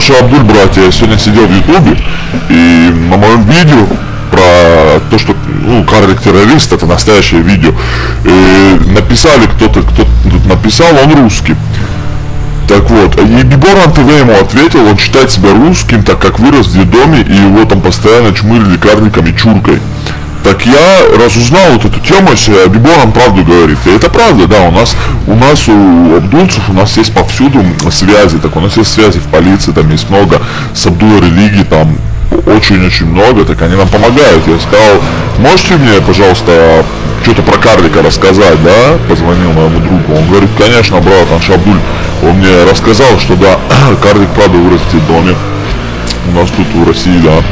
Анша Абдуль, братья, я сегодня сидел в Ютубе, и на моем видео про то, что ну, карлик террорист, это настоящее видео, и написали кто-то, кто тут написал, он русский. Так вот, и Биборан ТВ ему ответил, он считает себя русским, так как вырос в детдоме, и его там постоянно чмырили карликом и чуркой. Так я разузнал вот эту тему, если Биборан правду говорит. И это правда, да, у нас, у нас у абдульцев, у нас есть повсюду связи, так у нас есть связи в полиции, там есть много с Абдула религии, там очень-очень много, так они нам помогают. Я сказал, можете мне, пожалуйста, что-то про карлика рассказать, да? Позвонил моему другу. Он говорит, конечно, брат Аншабдуль. Он мне рассказал, что да, карлик правда вырос в доме. У нас тут в России, да.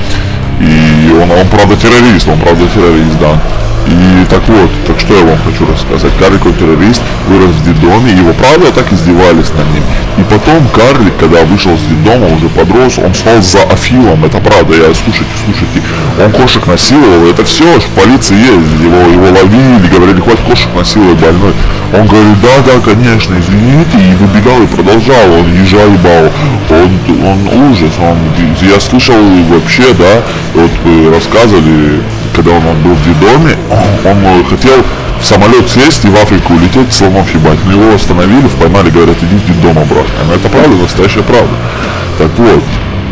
И он, он правда террорист, он правда террорист, да. И так вот, так что я вам хочу рассказать. Карлик он террорист, вырос в детдоме, его правда так издевались над ним. И потом Карлик, когда вышел из детдома, уже подрос, он стал за Афилом, это правда, я, слушайте, слушайте, он кошек насиловал, это все, в полиции есть, его, его ловили, говорили, хватит кошек насиловать больной. Он говорит, да, да, конечно, извините, и выбегал, и продолжал, он ежа ебал, он, он ужас, он, я слышал вообще, да, вот вы рассказывали, когда он, он был в детдоме, он хотел в самолет сесть и в Африку улететь, слонов ебать. Но его остановили, поймали, говорят, иди в детдом обратно. Но это правда, настоящая правда. Так вот,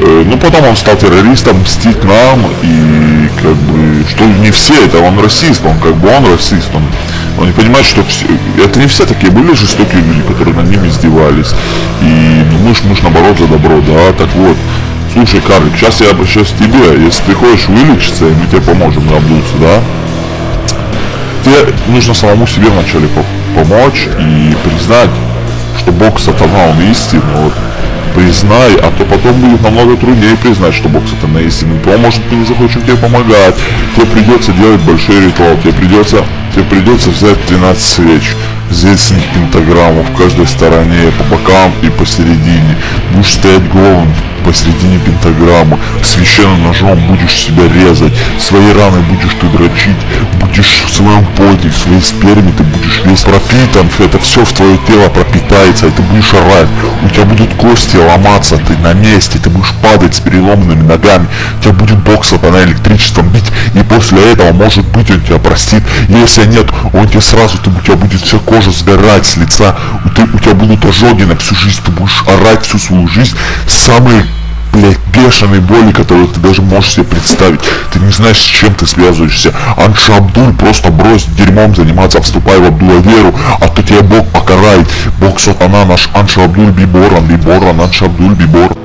э, ну потом он стал террористом, мстить нам, и как бы, что не все, это он расист, он как бы он расист, он, он не понимает, что все, это не все такие были жестокие люди, которые над ними издевались. И ну, мы ж, мы ж наоборот за добро, да, так вот. Слушай, Карлик, сейчас я обращаюсь к тебе, если ты хочешь вылечиться, мы тебе поможем обдуться, да? Тебе нужно самому себе вначале по помочь и признать, что Бог сатана, он истинный, вот, признай, а то потом будет намного труднее признать, что Бог сатана истинный. То, может, мы не захочем тебе помогать, тебе придется делать большой ритуал, тебе придется, тебе придется взять 13 свеч, взять с них пентаграмму в каждой стороне, по бокам и посередине. Будешь стоять голым посередине пентаграммы, священным ножом будешь себя резать, свои раны будешь ты дрочить, будешь в своем поте, в своей сперме ты будешь весь пропитан, это все в твое тело пропитается, и ты будешь орать, у тебя будут кости ломаться, ты на месте, ты будешь падать с переломанными ногами, тебя будет бог сатана электричеством бить, и после этого, может быть, он тебя простит, если нет, он тебе сразу, ты, у тебя будет вся кожа сгорать с лица, у, ты, у тебя будут ожоги на всю жизнь, ты будешь орать всю свою жизнь, самые блядь, бешеной боли, которую ты даже можешь себе представить. Ты не знаешь, с чем ты связываешься. Анша Абдуль просто брось дерьмом заниматься, вступай в Абдулаверу, а то тебя Бог покарает. Бог сатана наш Анша Абдуль Биборан, Биборан, Анша Абдуль Биборан.